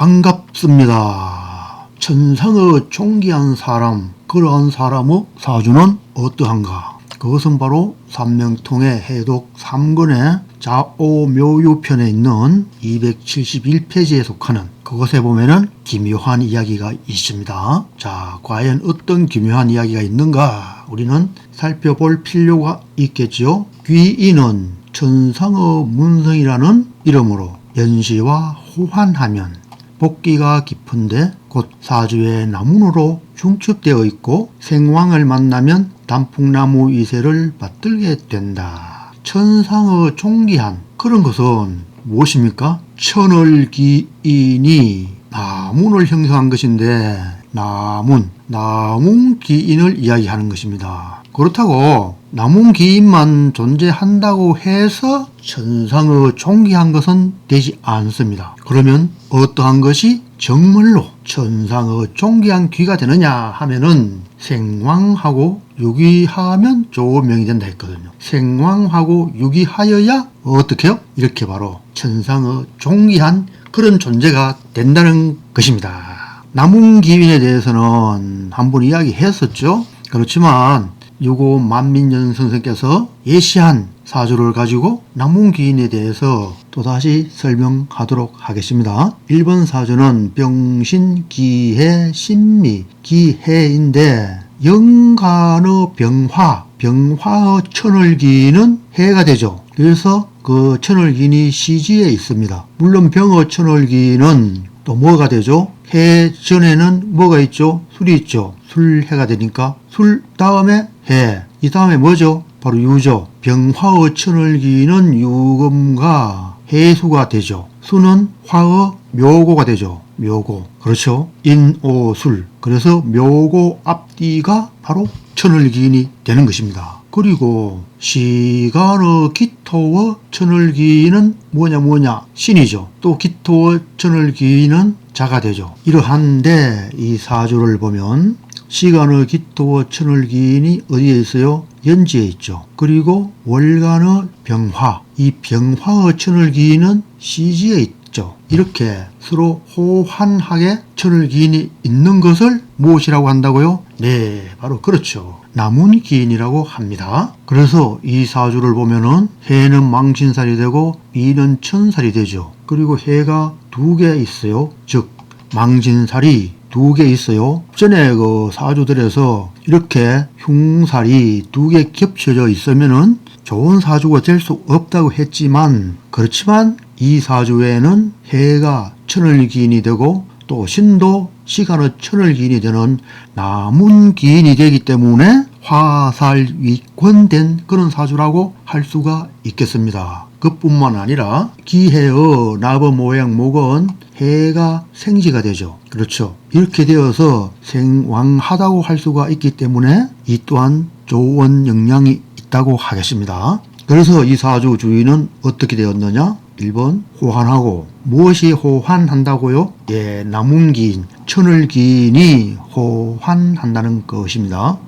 반갑습니다. 천상의 존귀한 사람, 그러한 사람의 사주는 어떠한가? 그것은 바로 삼명통의 해독 3권의 자오묘유편에 있는 271페이지에 속하는 그것에 보면은 기묘한 이야기가 있습니다. 자, 과연 어떤 기묘한 이야기가 있는가? 우리는 살펴볼 필요가 있겠지요. 귀인은 천상의 문성이라는 이름으로 연시와 호환하면 복기가 깊은데 곧 사주의 나문으로 중첩되어 있고 생왕을 만나면 단풍나무 이세를 받들게 된다. 천상의 존귀한 그런 것은 무엇입니까? 천을 기인이 나문을 형성한 것인데 나문, 나문 기인을 이야기하는 것입니다. 그렇다고 나문기인만 존재한다고 해서 천상의 존귀한 것은 되지 않습니다. 그러면 어떠한 것이 정말로 천상의 존귀한 귀가 되느냐 하면은 생왕하고 유기하면 좋은 명이 된다 했거든요. 생왕하고 유기하여야 어떻게 요 이렇게 바로 천상의 존귀한 그런 존재가 된다는 것입니다. 나문기인에 대해서는 한 번 이야기했었죠. 그렇지만 유고 만민연 선생께서 예시한 사주를 가지고 나문기인에 대해서 또다시 설명하도록 하겠습니다. 1번 사주는 병신, 기해, 신미, 기해인데 영간의 병화, 병화의 천을기는 해가 되죠. 그래서 그 천을기인이 시지에 있습니다. 물론 병의 천을기는 또 뭐가 되죠? 해 전에는 뭐가 있죠? 술이 있죠. 술해가 되니까 술 다음에 해. 이 다음에 뭐죠? 바로 유죠. 병화의 천을 기는 유금과 해수가 되죠. 수는 화의 묘고가 되죠. 묘고. 그렇죠. 인오술. 그래서 묘고 앞뒤가 바로 천을 기인이 되는 것입니다. 그리고 시간의 기토의 천을기인은 뭐냐 뭐냐 신이죠. 또 기토의 천을기인은 자가 되죠. 이러한데 이 사주를 보면 시간의 기토와 천을기인이 어디에 있어요? 연지에 있죠. 그리고 월간의 병화, 이 병화의 천을기인은 시지에 있죠. 이렇게 서로 호환하게 천을기인이 있는 것을 무엇이라고 한다고요? 네, 바로 그렇죠. 나문기인이라고 합니다. 그래서 이 사주를 보면은 해는 망신살이 되고 미는 천살이 되죠. 그리고 해가 두 개 있어요. 즉 망진살이 두 개 있어요. 전에 그 사주들에서 이렇게 흉살이 두 개 겹쳐져 있으면은 좋은 사주가 될 수 없다고 했지만 그렇지만 이 사주에는 해가 천을기인이 되고 또 신도 시간의 천을 기인이 되는 나문기인이 되기 때문에 화살 위권된 그런 사주라고 할 수가 있겠습니다. 그뿐만 아니라 기해의 나버 모양 목은 해가 생지가 되죠. 그렇죠. 이렇게 되어서 생왕하다고 할 수가 있기 때문에 이 또한 좋은 영향이 있다고 하겠습니다. 그래서 이 사주 주인은 어떻게 되었느냐? 1번 호환하고 무엇이 호환한다고요? 예, 나문기인, 천을기인이 호환한다는 것입니다.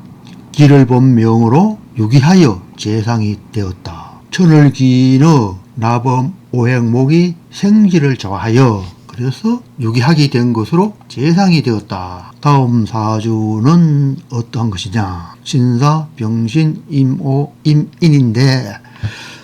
기를 본 명으로 유기하여 재상이 되었다. 천을기인의 나범 오행목이 생기를 좋아하여 그래서 유기하게 된 것으로 재상이 되었다. 다음 사주는 어떠한 것이냐? 신사, 병신, 임오, 임인인데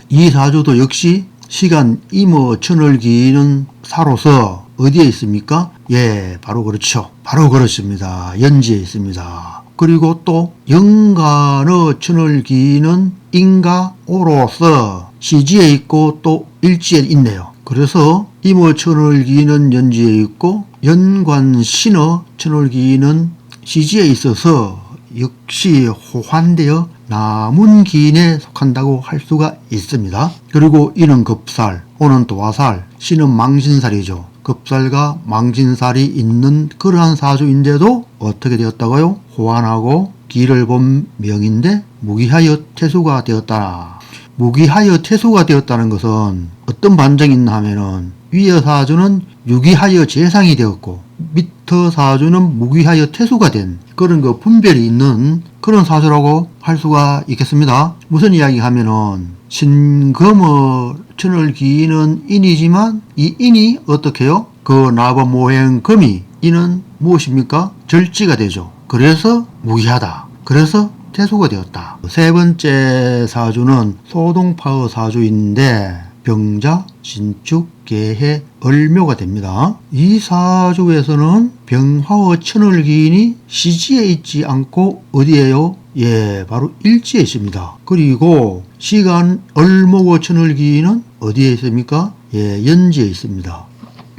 이 사주도 역시 시간 임어 천을기는 사로서 어디에 있습니까? 예, 바로 그렇죠. 바로 그렇습니다. 연지에 있습니다. 그리고 또 영간의 천을기는 인가오로서 시지에 있고 또 일지에 있네요. 그래서 임어 천을기는 연지에 있고 연관신어 천을기는 시지에 있어서 역시 호환되어 나문기인에 속한다고 할 수가 있습니다. 그리고 이는 급살, 오는 도화살, 신은 망신살이죠. 급살과 망신살이 있는 그러한 사주인데도 어떻게 되었다고요? 호환하고 기를 본 명인데 무기하여 태수가 되었다. 무기하여 태수가 되었다는 것은 어떤 반정이 있나 하면은 위의 사주는 유기하여 재상이 되었고 밑의 사주는 무기하여 태수가 된 그런 그 분별이 있는 그런 사주라고 할 수가 있겠습니다. 무슨 이야기 하면은 신금의 천을 기는 인이지만 이 인이 어떻게 요 그 나범모행 금이 이는 무엇입니까? 절지가 되죠. 그래서 무기하다. 그래서 태소가 되었다. 세 번째 사주는 소동파의 사주인데 병자, 진축, 개해, 을묘가 됩니다. 이 사주에서는 병화의 천을 기인이 시지에 있지 않고 어디에요? 예, 바로 일지에 있습니다. 그리고 시간 을목의 천을 기인은 어디에 있습니까? 예, 연지에 있습니다.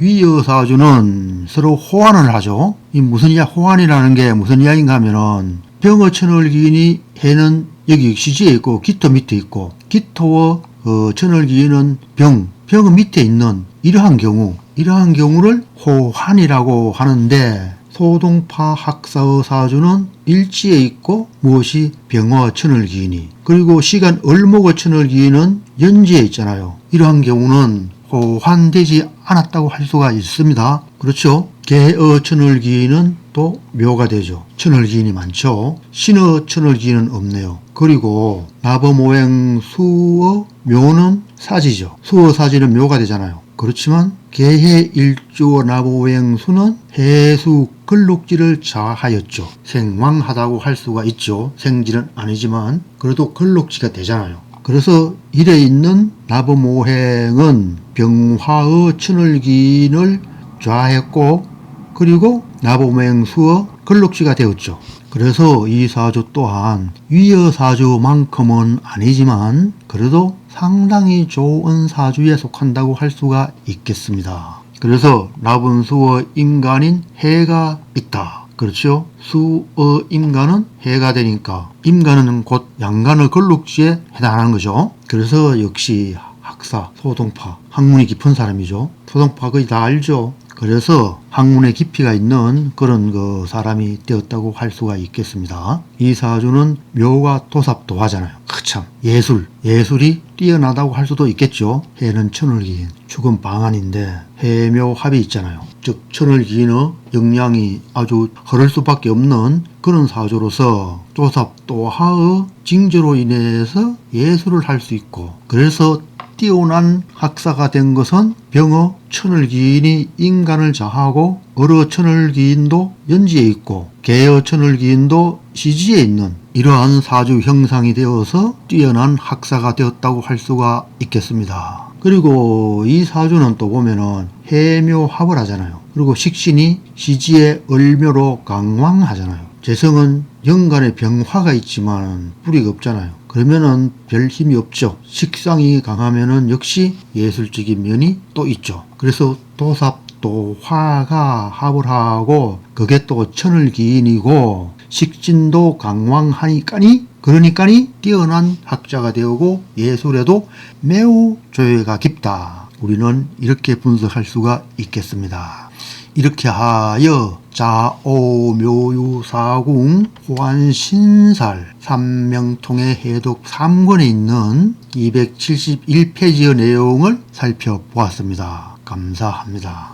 위의 사주는 서로 호환을 하죠. 이 무슨 이야 호환이라는 게 무슨 이야기인가 하면은 병어 천을 기인이 해는 여기 시지에 있고 기토 밑에 있고 기토와 그 천을기인은 병 병의 밑에 있는 이러한 경우 이러한 경우를 호환이라고 하는데 소동파 학사의 사주는 일지에 있고 무엇이 병어 천을기인이 그리고 시간 을목의 천을기인은 연지에 있잖아요. 이러한 경우는 호환되지 않았다고 할 수가 있습니다. 그렇죠? 개어 천을기인은 또 묘가 되죠. 천을기인이 많죠. 신어 천을기인은 없네요. 그리고 나범오행 수어 묘는 사지죠. 수어 사지는 묘가 되잖아요. 그렇지만 개해 일조 나보행 수는 해수 근록지를 자하였죠. 생왕하다고 할 수가 있죠. 생지는 아니지만 그래도 근록지가 되잖아요. 그래서 일에 있는 나범오행은 병화의 천을기인을 좌했고 그리고 나범행수의 근록지가 되었죠. 그래서 이 사주 또한 위의 사주만큼은 아니지만 그래도 상당히 좋은 사주에 속한다고 할 수가 있겠습니다. 그래서 나분수의 인간인 해가 있다. 그렇죠? 수의 임간은 해가 되니까 임간은 곧 양간의 근록지에 해당하는 거죠. 그래서 역시 학사, 소동파, 학문이 깊은 사람이죠. 소동파 거의 다 알죠. 그래서 학문의 깊이가 있는 그런 그 사람이 되었다고 할 수가 있겠습니다. 이 사주는 묘가 도삽도하잖아요. 그참 예술, 예술이 뛰어나다고 할 수도 있겠죠. 해는 천을 기인, 축은 방안인데 해묘 합이 있잖아요. 즉 천을 기인의 역량이 아주 흐를 수밖에 없는 그런 사주로서 도삽도하의 징조로 인해서 예술을 할 수 있고 그래서 뛰어난 학사가 된 것은 병어 천을기인이 인간을 자하고 어러 천을기인도 연지에 있고 개어 천을기인도 시지에 있는 이러한 사주 형상이 되어서 뛰어난 학사가 되었다고 할 수가 있겠습니다. 그리고 이 사주는 또 보면은 해묘합을 하잖아요. 그리고 식신이 시지에 을묘로 강왕하잖아요. 재성은 영간에 병화가 있지만 뿌리가 없잖아요. 그러면은 별 힘이 없죠. 식상이 강하면은 역시 예술적인 면이 또 있죠. 그래서 도삽 또 화가 합을 하고 그게 또 천을 기인이고 식진도 강왕하니까니 그러니까니 뛰어난 학자가 되고 예술에도 매우 조예가 깊다. 우리는 이렇게 분석할 수가 있겠습니다. 이렇게 하여 자오묘유사궁 호안신살 삼명통의 해독 3권에 있는 271페이지의 내용을 살펴보았습니다. 감사합니다.